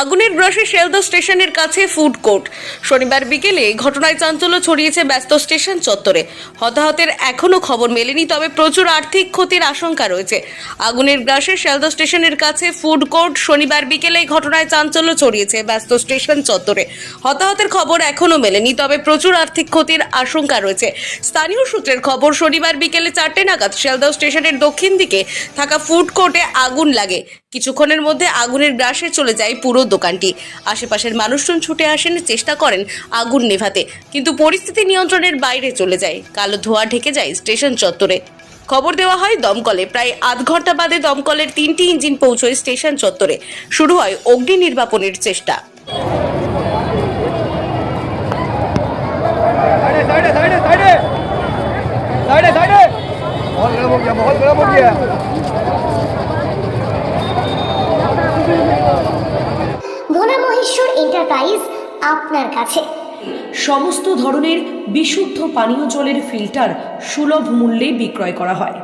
আগুনের গ্রাসে শেলদা স্টেশনের কাছে ফুড কোর্ট। শনিবার বিকেলে ঘটনায় চাঞ্চল্য ছড়িয়েছে ব্যস্ত স্টেশন চত্বরে। হতাহতের এখনও খবর মেলেনি, তবে প্রচুর আর্থিক ক্ষতির আশঙ্কা রয়েছে। আগুনের গ্রাসে শেলদা স্টেশনের কাছে ফুড কোর্ট শনিবার বিকেলে ঘটনায় চাঞ্চল্য ছড়িয়েছে ব্যস্ত স্টেশন চত্বরে। হতাহতের খবর এখনও মেলেনি, তবে প্রচুর আর্থিক ক্ষতির আশঙ্কা রয়েছে। স্থানীয় সূত্রের খবর, শনিবার বিকেলে চারটে নাগাদ শেলদা স্টেশনের দক্ষিণ দিকে থাকা ফুড কোর্টে আগুন লাগে। কিছুক্ষণের মধ্যে আগুনের ব্রাশে চলে যায় পুরো দোকানটি। আশেপাশের মানুষজন ছুটে আসেন, চেষ্টা করেন আগুন নেভাতে, কিন্তু পরিস্থিতি নিয়ন্ত্রণের বাইরে চলে যায়। কালো ধোঁয়া ঢেকে যায় স্টেশন চত্বরে। খবর দেওয়া হয় দমকলে। প্রায় আধ ঘণ্টা বাদে দমকলের তিনটি ইঞ্জিন পৌঁছয় স্টেশন চত্বরে। শুরু হয় অগ্নি নির্বাপনের চেষ্টা। সাইডে সাইডে মহেশ্বর এন্টারপ্রাইজ আপনার কাছে। সমস্ত ধরনের বিশুদ্ধ পানীয় জলের ফিল্টার সুলভ মূল্যে বিক্রয় করা হয়।